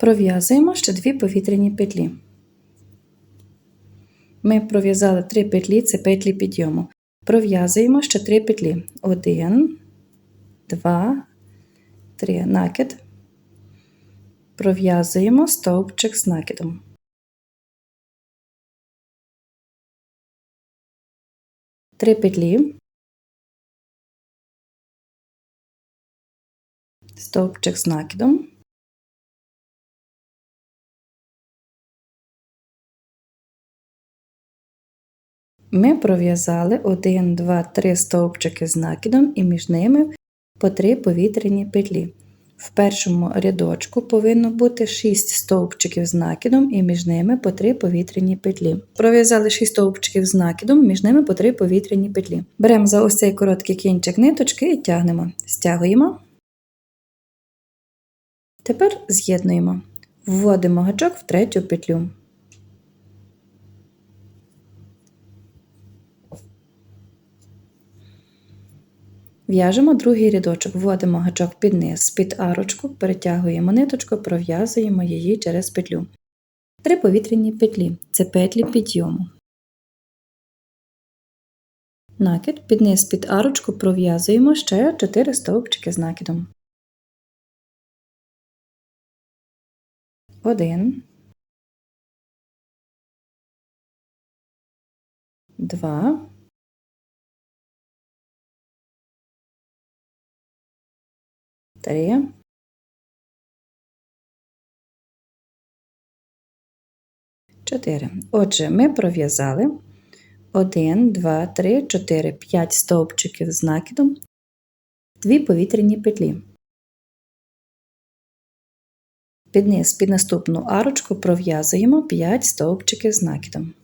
Пров'язуємо ще дві повітряні петлі. Ми пров'язали три петлі, це петлі підйому. Пров'язуємо ще три петлі. Один, два, три. Накид. Пров'язуємо стовпчик з накидом. Три петлі. Стовпчик з накидом. Ми пров'язали 1, 2, 3 стовпчики з накидом і між ними по 3 повітряні петлі. В першому рядочку повинно бути 6 стовпчиків з накидом і між ними по 3 повітряні петлі. Пров'язали 6 стовпчиків з накидом, між ними по 3 повітряні петлі. Беремо за ось цей короткий кінчик ниточки і тягнемо. Стягуємо. Тепер з'єднуємо. Вводимо гачок в третю петлю. В'яжемо другий рядочок, вводимо гачок під низ, під арочку, перетягуємо ниточку, пров'язуємо її через петлю. Три повітряні петлі це петлі підйому. Накид під низ під арочку пров'язуємо ще 4 стовпчики з накидом. Один. Два. Три. Чотири. Отже, ми пров'язали 1, 2, 3, 4, 5 стовпчиків з накидом, дві повітряні петлі. Під низ під наступну арочку пров'язуємо 5 стовпчиків з накидом.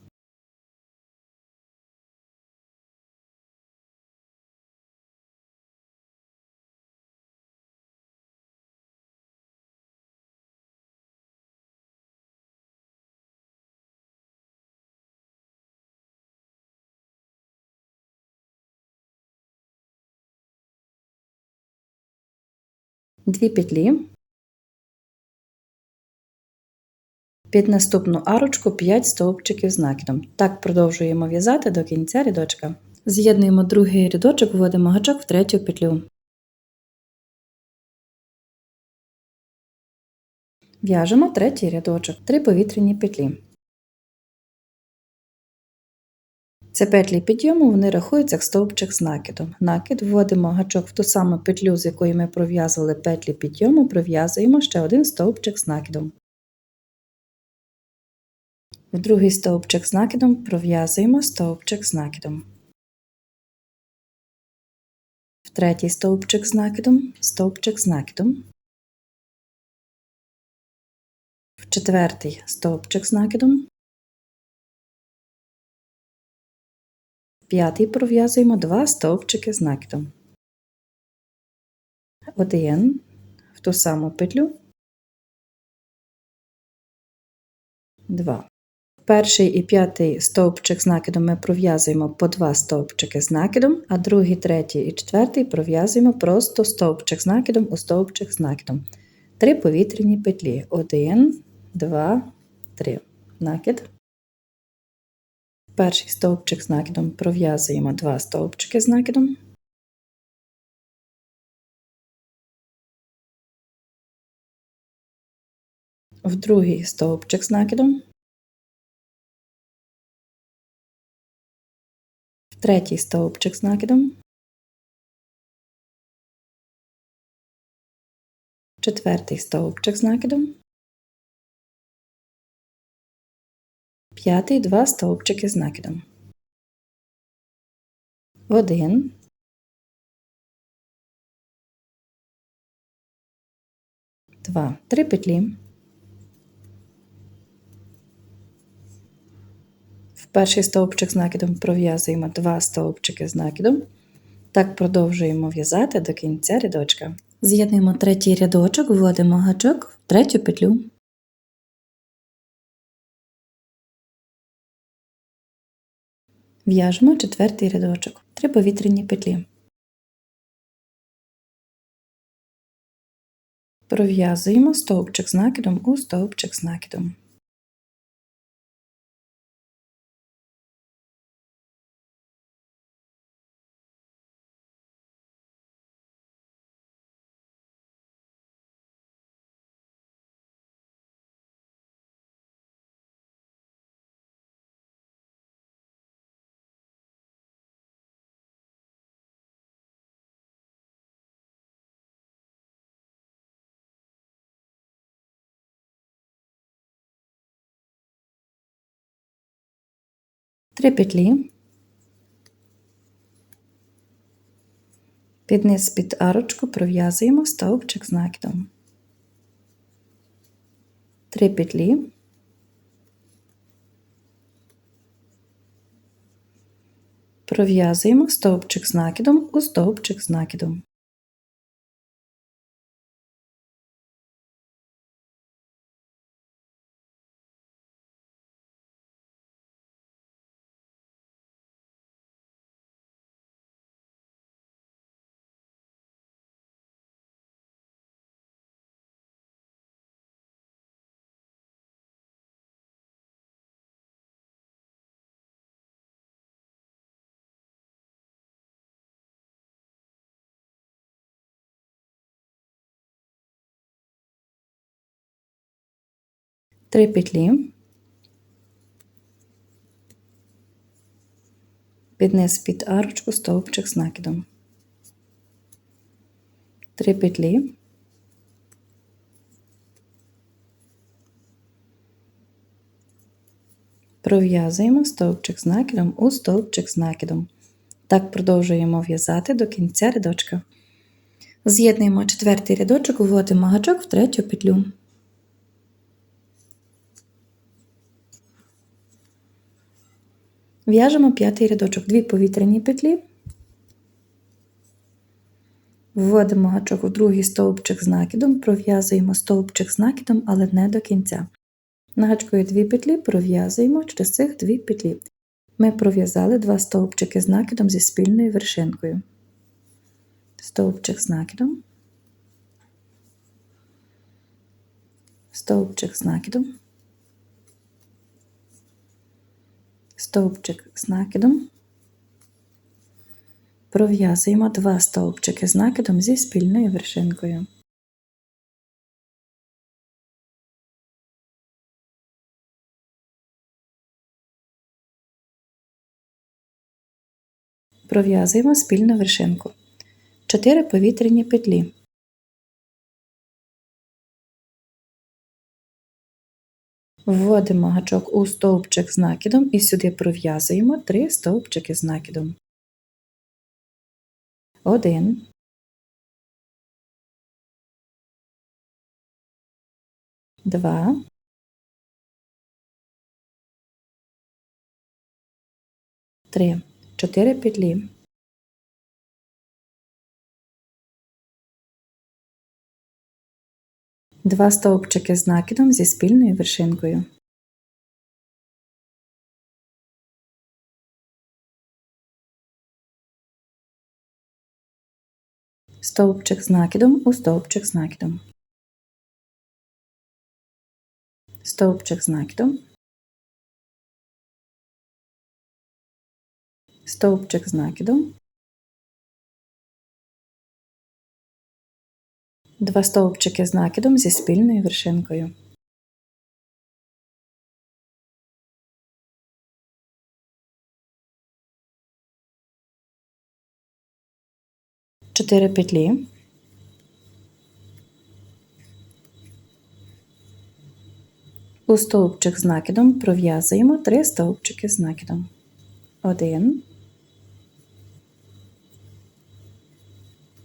Дві петлі. Під наступну арочку 5 стовпчиків з накидом. Так продовжуємо в'язати до кінця рядочка. З'єднуємо другий рядочок, вводимо гачок в третю петлю. В'яжемо третій рядочок, 3 повітряні петлі. Це петлі підйому, вони рахуються як стовпчик з накидом. Накид вводимо гачок в ту саму петлю, з якої ми пров'язували петлі підйому, пров'язуємо ще один стовпчик з накидом. В другий стовпчик з накидом пров'язуємо стовпчик з накидом. В третій стовпчик з накидом, стовпчик з накидом. В четвертий стовпчик з накидом. П'ятий пров'язуємо два стовпчики з накидом. Один в ту саму петлю, два. Перший і п'ятий стовпчик з накидом ми пров'язуємо по два стовпчики з накидом, а другий, третій і четвертий пров'язуємо просто стовпчик з накидом у стовпчик з накидом. Три повітряні петлі. Один, два, три. Накид. Перший стовпчик з накидом пров'язуємо два стовпчики з накидом. В другий стовпчик з накидом. В третій стовпчик з накидом. Четвертий стовпчик з накидом. П'ятий два стовпчики з накидом. Один. Два. Три петлі. В перший стовпчик з накидом пров'язуємо два стовпчики з накидом. Так продовжуємо в'язати до кінця рядочка. З'єднуємо третій рядочок, вводимо гачок в третю петлю. В'яжемо четвертий рядочок, три повітряні петлі. Пров'язуємо стовпчик з накидом у стовпчик з накидом. Три петлі. Під низ під арочку пров'язуємо стовпчик з накидом. Три петлі. Пров'язуємо стовпчик з накидом у стовпчик з накидом. Три петлі. Під низ під арочку стовпчик з накидом. Три петлі. Пров'язуємо стовпчик з накидом у стовпчик з накидом. Так продовжуємо в'язати до кінця рядочка. З'єднуємо четвертий рядочок, вводимо гачок в третю петлю. В'яжемо п'ятий рядочок, дві повітряні петлі, вводимо гачок у другий стовпчик з накидом, пров'язуємо стовпчик з накидом, але не до кінця. На гачкою дві петлі пров'язуємо через цих дві петлі. Ми пров'язали два стовпчики з накидом зі спільною вершинкою. Стовпчик з накидом, стовпчик з накидом. Стовпчик з накидом, пров'язуємо два стовпчики з накидом зі спільною вершинкою. Пров'язуємо спільну вершинку. Чотири повітряні петлі. Вводимо гачок у стовпчик з накидом і сюди пров'язуємо три стовпчики з накидом. Один. Два. Три. Чотири петлі. Два стовпчики з накидом зі спільною вершинкою. Стовпчик з накидом у стовпчик з накидом. Стовпчик з накидом. Стовпчик з накидом. Два стовпчики з накидом зі спільною вершинкою. Чотири петлі. У стовпчик з накидом пров'язуємо три стовпчики з накидом. Один,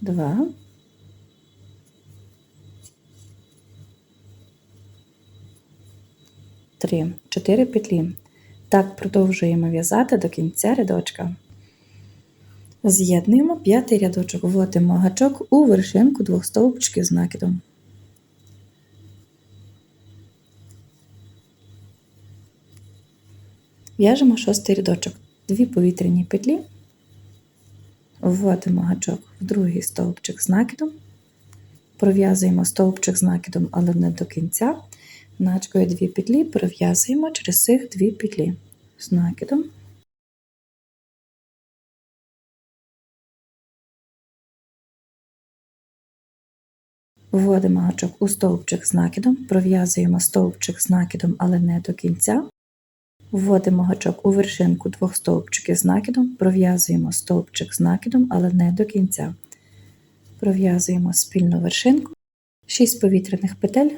два, 3, 4 петлі. Так продовжуємо в'язати до кінця рядочка. З'єднуємо п'ятий рядочок, вводимо гачок у вершинку двох стовпчиків з накидом. В'яжемо шостий рядочок, дві повітряні петлі, вводимо гачок в другий стовпчик з накидом, пров'язуємо стовпчик з накидом, але не до кінця. Начкою дві петлі пров'язуємо через цих дві петлі з накидом. Вводимо гачок у стовпчик з накидом, пров'язуємо стовпчик з накидом, але не до кінця. Вводимо гачок у вершинку двох стовпчиків з накидом, пров'язуємо стовпчик з накидом, але не до кінця. Пров'язуємо спільну вершинку, 6 повітряних петель.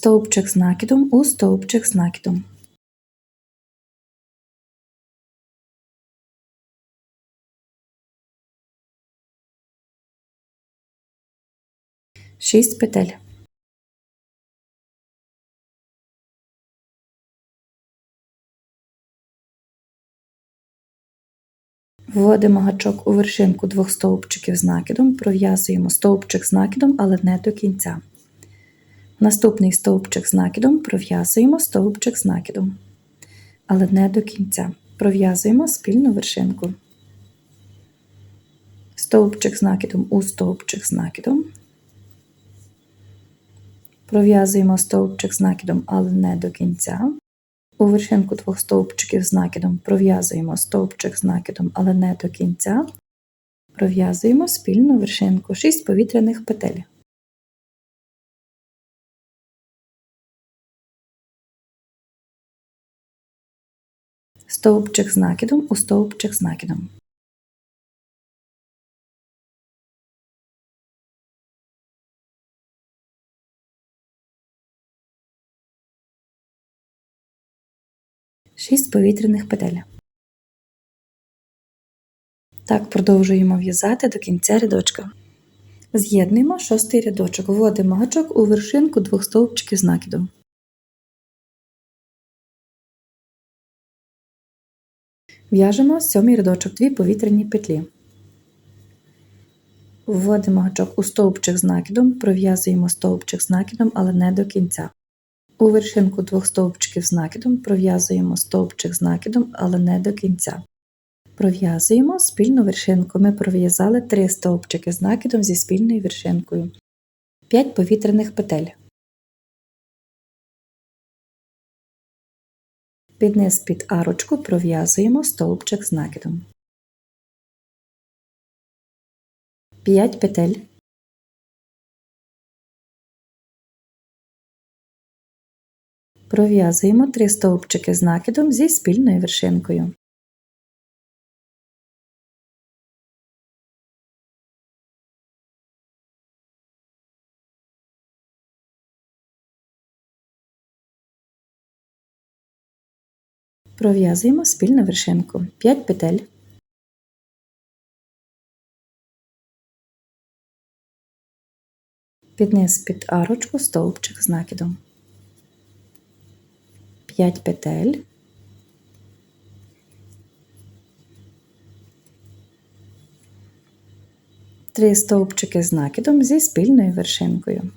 Стовпчик з накидом у стовпчик з накидом. Шість петель. Вводимо гачок у вершинку двох стовпчиків з накидом, пров'язуємо стовпчик з накидом, але не до кінця. Наступний стовпчик з накидом пров'язуємо стовпчик з накидом, але не до кінця. Пров'язуємо спільну вершинку. Стовпчик з накидом у стовпчик з накидом. Пров'язуємо стовпчик з накидом, але не до кінця. У вершинку двох стовпчиків з накидом пров'язуємо стовпчик з накидом, але не до кінця. Пров'язуємо спільну вершинку 6 повітряних петель. Стовпчик з накидом у стовпчик з накидом. Шість повітряних петель. Так продовжуємо в'язати до кінця рядочка. З'єднуємо шостий рядочок, вводимо гачок у вершинку двох стовпчиків з накидом. В'яжемо сьомий рядочок дві повітряні петлі. Вводимо гачок у стовпчик з накидом, пров'язуємо стовпчик з накидом, але не до кінця. У вершинку двох стовпчиків з накидом пров'язуємо стовпчик з накидом, але не до кінця. Пров'язуємо спільну вершинку. Ми пров'язали три стовпчики з накидом зі спільною вершинкою. 5 повітряних петель. Під низ під арочку пров'язуємо стовпчик з накидом. 5 петель. Пров'язуємо 3 стовпчики з накидом зі спільною вершинкою. Пров'язуємо спільну вершинку 5 петель. Під під арочку стовпчик з накидом. 5 петель. Три стовпчики з накидом зі спільною вершинкою.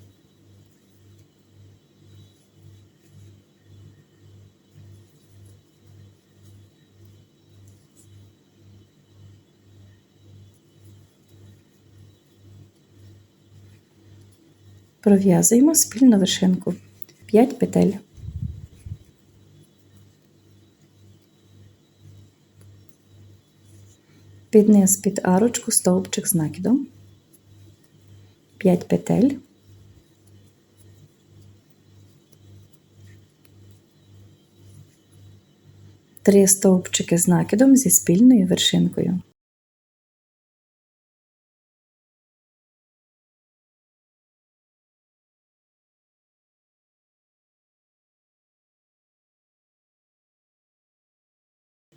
Пров'язуємо спільну вершинку 5 петель. Під низ під арочку стовпчик з накидом, 5 петель. Три стовпчики з накидом зі спільною вершинкою.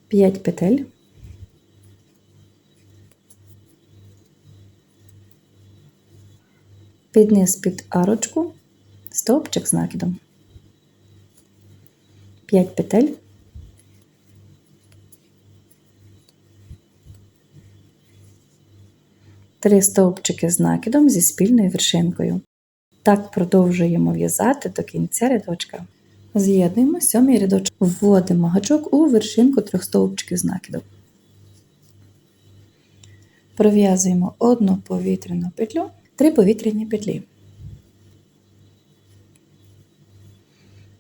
П'ять петель. Під під арочку, стовпчик з накидом. 5 петель. Три стовпчики з накидом зі спільною вершинкою. Так продовжуємо в'язати до кінця рядочка. З'єднуємо сьомий рядочок. Вводимо гачок у вершинку трьох стовпчиків з накидом. Пров'язуємо одну повітряну петлю, три повітряні петлі.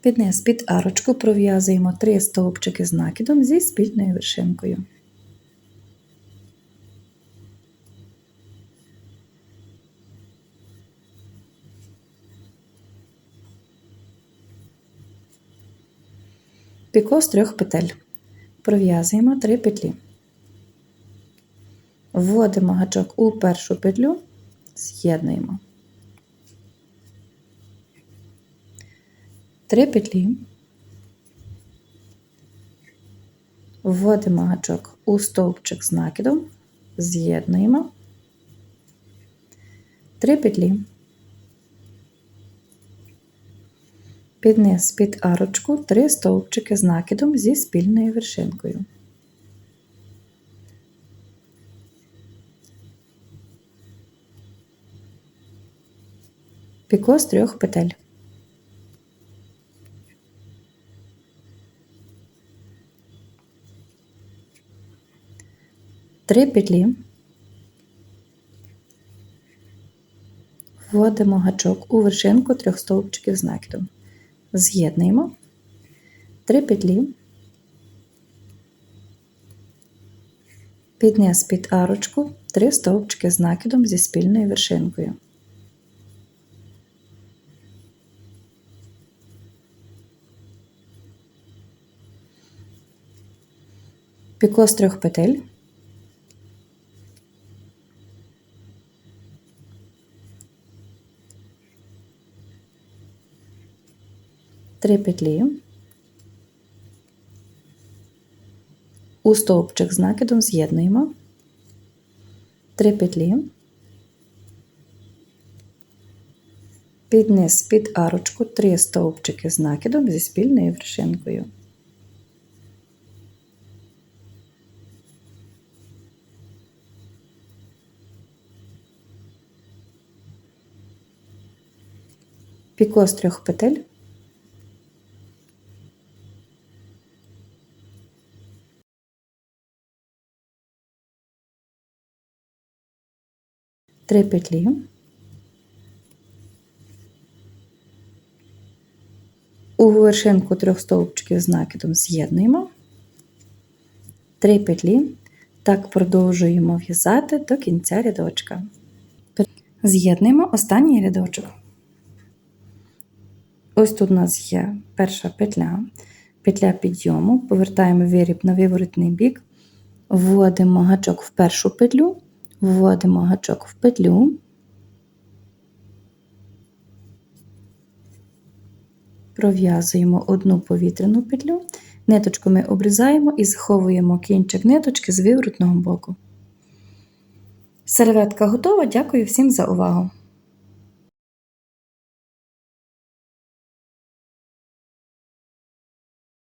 Під низ під арочку пров'язуємо три стовпчики з накидом зі спільною вершинкою. Піко з трьох петель. Пров'язуємо три петлі. Вводимо гачок у першу петлю, з'єднуємо. Три петлі. Вводимо гачок у стовпчик з накидом, з'єднуємо. Три петлі. Під низ під арочку три стовпчики з накидом зі спільною вершинкою. Піко з трьох петель. Три петлі. Вводимо гачок у вершинку трьох стовпчиків з накидом. З'єднуємо три петлі, під низ під арочку, три стовпчики з накидом зі спільною вершинкою. Піко з трьох петель. Три петлі. У стовпчик з накидом з'єднуємо. Три петлі. Під під арочку три стовпчики з накидом зі спільною вершинкою. Піко з трьох петель. Три петлі. У вершинку трьох стовпчиків з накидом з'єднуємо. Три петлі. Так продовжуємо в'язати до кінця рядочка. З'єднуємо останній рядочок. Ось тут у нас є перша петля, петля підйому, повертаємо виріб на виворотний бік, вводимо гачок в першу петлю, вводимо гачок в петлю, пров'язуємо одну повітряну петлю, ниточку ми обрізаємо і заховуємо кінчик ниточки з виворотного боку. Серветка готова. Дякую всім за увагу!